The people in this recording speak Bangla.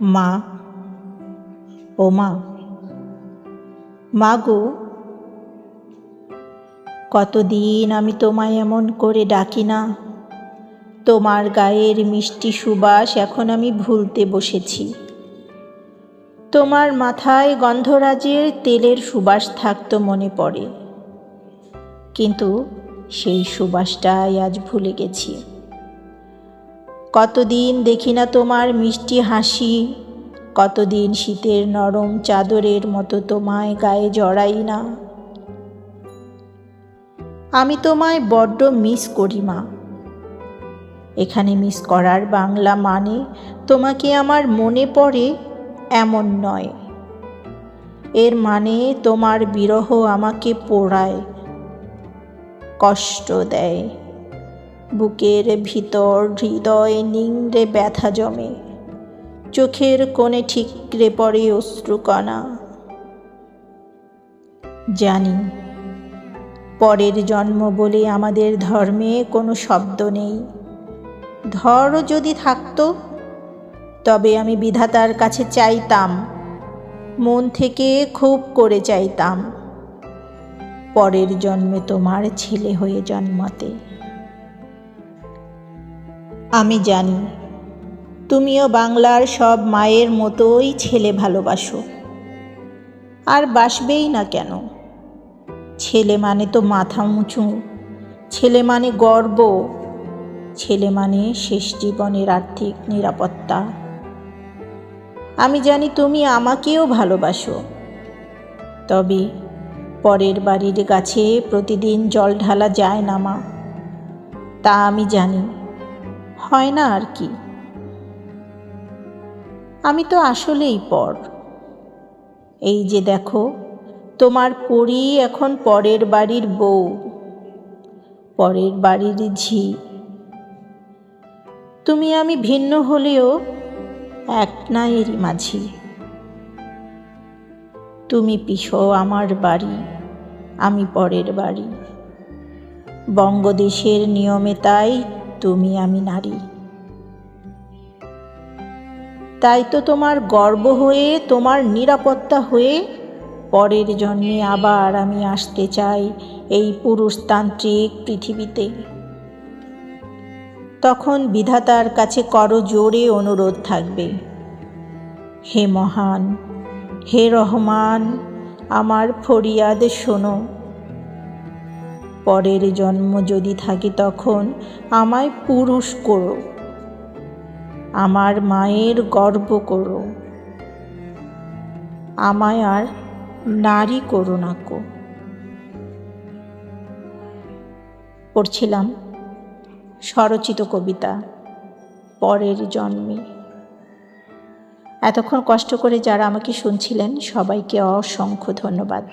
মা ও মা। মা গো, কতদিন আমি তোমায় এমন করে ডাকি না। তোমার গায়ের মিষ্টি সুবাস এখন আমি ভুলতে বসেছি। তোমার মাথায় গন্ধরাজের তেলের সুবাস থাকতো মনে পড়ে। কিন্তু সেই সুবাসটাই আজ ভুলে গেছি। কতদিন দেখি না তোমার মিষ্টি হাসি? কতদিন শীতের নরম চাদরের মতো তোমায় গায়ে জড়াই না? আমি তোমায় বড্ড মিস করি মা। এখানে মিস করার বাংলা মানে তোমাকে আমার মনে পড়ে এমন নয়। এর মানে তোমার বিরহ আমাকে পোড়ায়, কষ্ট দেয়। বুকের ভিতর হৃদয় নিংড়ে ব্যথা জমে। চোখের কোণে ঠিকরে পড়ে অশ্রুকণা। জানি, পরের জন্ম বলে আমাদের ধর্মে কোনো শব্দ নেই। ধরও যদি থাকতো, তবে আমি বিধাতার কাছে চাইতাম, মন থেকে খুব করে চাইতাম। পরের জন্মে তোমার ছেলে হয়ে জন্মাতে। আমি জানি। তুমিও বাংলার সব মায়ের মতোই ছেলে ভালোবাসো। আর বাসবেই না কেন? ছেলে মানে তো মাথা উঁচু, ছেলে মানে গর্ব, ছেলে মানে শেষ জীবনের আর্থিক নিরাপত্তা। আমি জানি তুমি আমাকেও ভালোবাসো। তবে পরের বাড়ির গাছে প্রতিদিন জল ঢালা যায় না মা। তা আমি জানি। হয় না আর কি। আমি তো আসলেই পর। এই যে দেখো, তোমার পরি এখন পরের বাড়ির বউ, পরের বাড়ির ঝি। তুমি আমি ভিন্ন হলেও এক না এরই মাঝি। তুমি পিছো আমার বাড়ি, আমি পরের বাড়ি। বঙ্গদেশের নিয়মে তাই তুমি আমি নারী। তাই তো তোমার গর্ব হয়ে, তোমার নিরাপত্তা হয়ে, পরের জন্মে আবার আমি আসতে চাই এই পুরুষতান্ত্রিক পৃথিবীতে। তখন বিধাতার কাছে করো জোরে অনুরোধ থাকবে। হে মহান, হে রহমান, আমার ফরিয়াদ শোনো। পরের জন্ম যদি থাকে তখন আমায় পুরুষ করো। আমার মায়ের গর্ব করো। আমায় আর নারী করো না কো। পড়ছিলাম স্বরচিত কবিতা পরের জন্মে। এতক্ষণ কষ্ট করে যারা আমাকে শুনছিলেন, সবাইকে অসংখ্য ধন্যবাদ।